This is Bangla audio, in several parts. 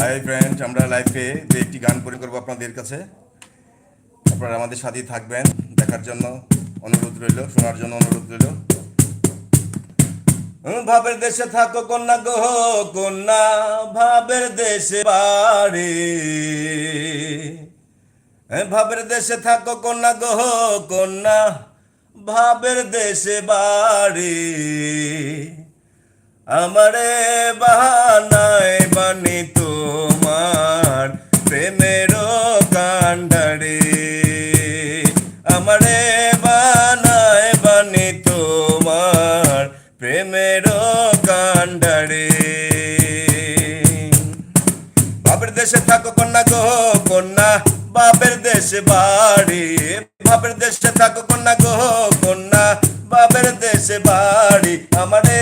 হাই ফ্রেন্ড আমরা লাইভে দু একটি গান পরি করব আপনাদের কাছে। আপনারা আমাদের সাথেই থাকবেন, দেখার জন্য অনুরোধ রইল, শোনার জন্য অনুরোধ রইল। ভাবের দেশে থাকো কন্যা গো, কন্যা, ভাবের দেশে বাড়ি। ভাবের দেশে থাকো কন্যা গো, কন্যা, ভাবের দেশে বাড়ি। আমারে বাহানায় বানি তোমার প্রেমের কান্ডারে আমারে বানায় বানি তোমার প্রেমের কান্ডারে বাপের দেশে থাকো কন্যা গো, কন্যা, বাপের দেশে বাড়ি। বাপের দেশে থাকো কন্যা গো, কন্যা, বাপের দেশে বাড়ি। আমারে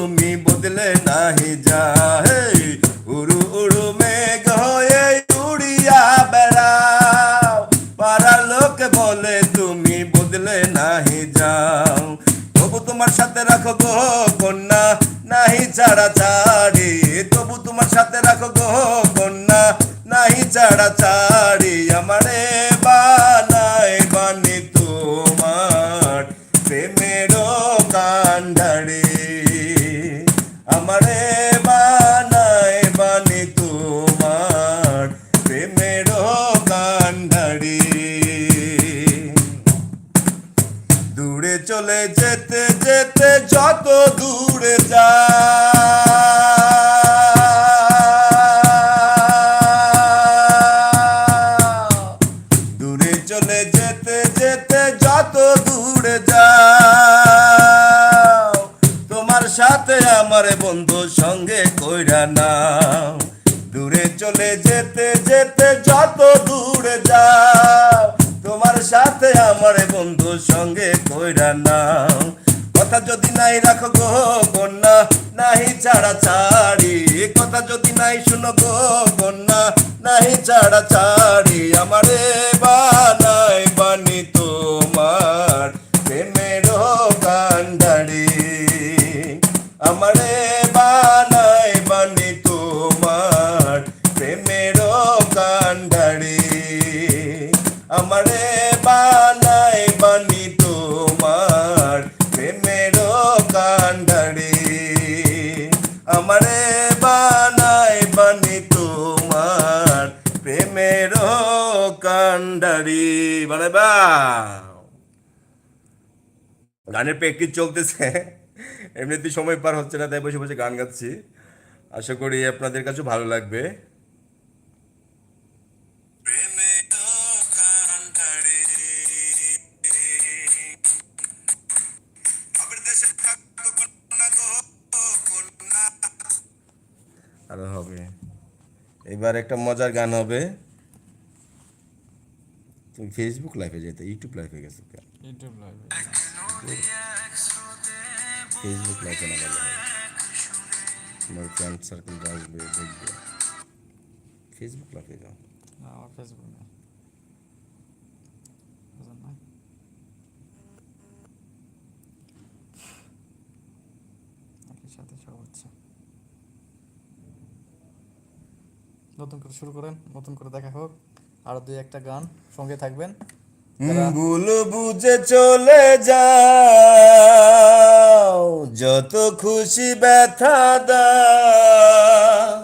তুমি বদলে নাহি যা উড়ু উড়ু মেঘ হয়ে উড়িয়া বেড়াও। পারা লোকে বলে, তুমি বদলে নাহি যাও। তবু তোমার সাথে রাখো গো কন্যা, নাহি ছাড়া ছাড়ি। তবু তোমার সাথে রাখো গো কন্যা, নাহি ছাড়া ছাড়ি। আমারে সাথে আমার বন্ধু সঙ্গে কইরা নাও। কথা যদি নাই রাখো গো বন্যা নাহি ছাড়া ছাড়ি। কথা যদি নাই শুনো গো বন্যা নাহি ছাড়া ছাড়ি। আমারে বানি মানে বা গানের প্র্যাকটিস চলতেছে। এমনিতে সময় পার হচ্ছে না তাই বসে বসে গান গাচ্ছি। আশা করি আপনাদের কাছে ভালো লাগবে। আরও হবে। এবার একটা মজার গান হবে। তুমি ফেসবুক লাইভে যেতে ইউটিউব লাইভে গেছো কেন? ইউটিউব লাইভে ফেসবুক লাইভে না গেলে। তোমার ফ্রেন্ড সার্কেল আসবে দেখবে। ফেসবুক লাইভে যাও। না আমার ফেসবুক না? সাথে সব হচ্ছে। নতুন করে শুরু করেন নতুন করে দেখা হোক। আরও দুই একটা গান সঙ্গে থাকবেন। ভুল বুঝে চলে যাও, যত খুশি ব্যথা দাও,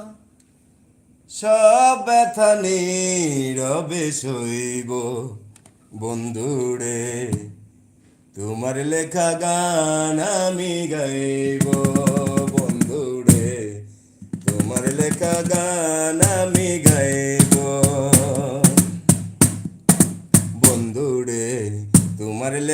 সব ব্যথা নীরবে সইব। বন্ধুরে, তোমার লেখা গান আমি গাইব। বন্ধুরে, তোমার লেখা গান আমি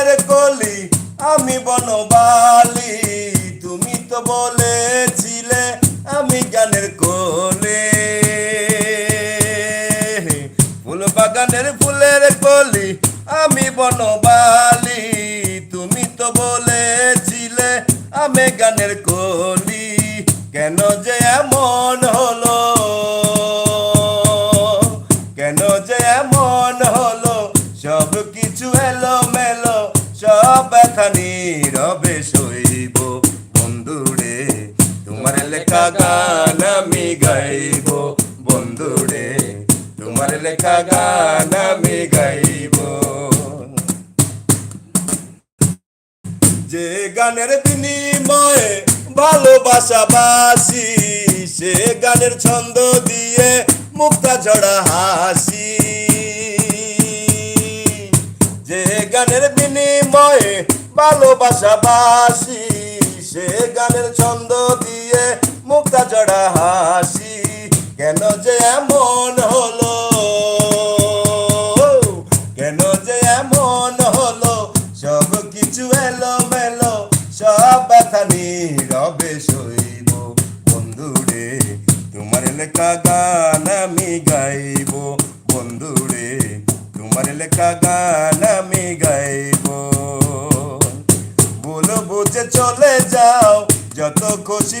ফুলের কলি, আমি বনবালি। তুমি তো বলেছিলে আমি গানের কলে। ফুল বাগানের ফুলের কলি, আমি বনবালি। তুমি তো বলেছিলে আমি গানের কলি। লেখা গান আমি গাইব। বন্ধুরে, তোমার লেখা গান আমি গাইব। যে গানের বিনিময়ে ভালোবাসা বাসি, সে গানের ছন্দ দিয়ে মুক্তা ঝড়া হাসি। যে গানের বিনিময়ে ভালোবাসা বাসি, সে গানের ছন্দ দিয়ে মুক্তা ঝড়া হাসি, কেন যে এমন হলো? কেন যে এমন হলো? সব কিছু এলো মেলো সব ব্যথা নীরবে সইব। বন্ধুরে তোমার লেখা গান আমি গাইব। বন্ধুরে তোমার লেখা গান আমি গাইব। বলো বুঝে চলে যাও, যত খুশি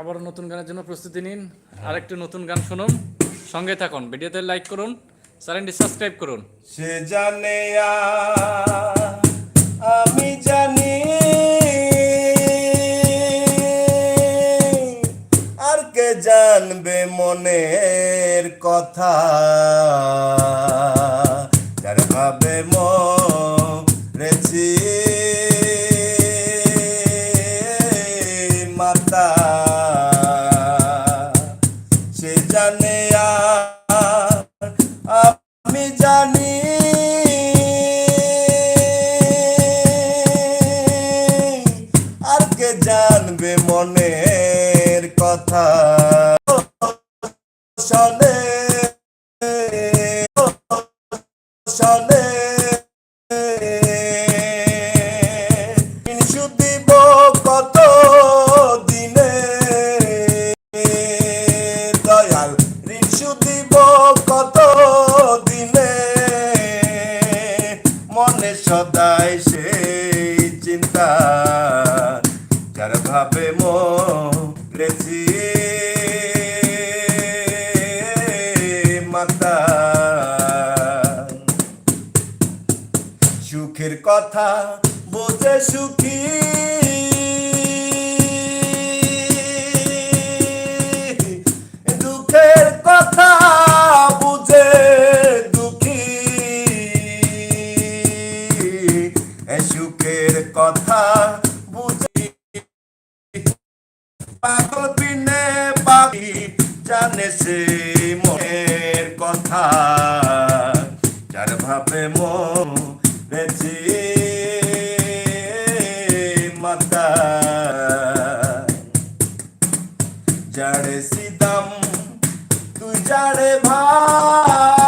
আবারও নতুন গানের জন্য প্রস্তুতি নিন। আরেকটু নতুন গান শুনুন। সঙ্গে থাকুন। ভিডিওতে লাইক করুন। চ্যানেলটি সাবস্ক্রাইব করুন। সে জানে আমি জানি। আর কে জানবে মনের কথা? যার ভাবে মরেছি। মাতা কথা। মাতা। সুখের কথা বোঝে সুখী। যারে সিদাম তুই যারে ভাই।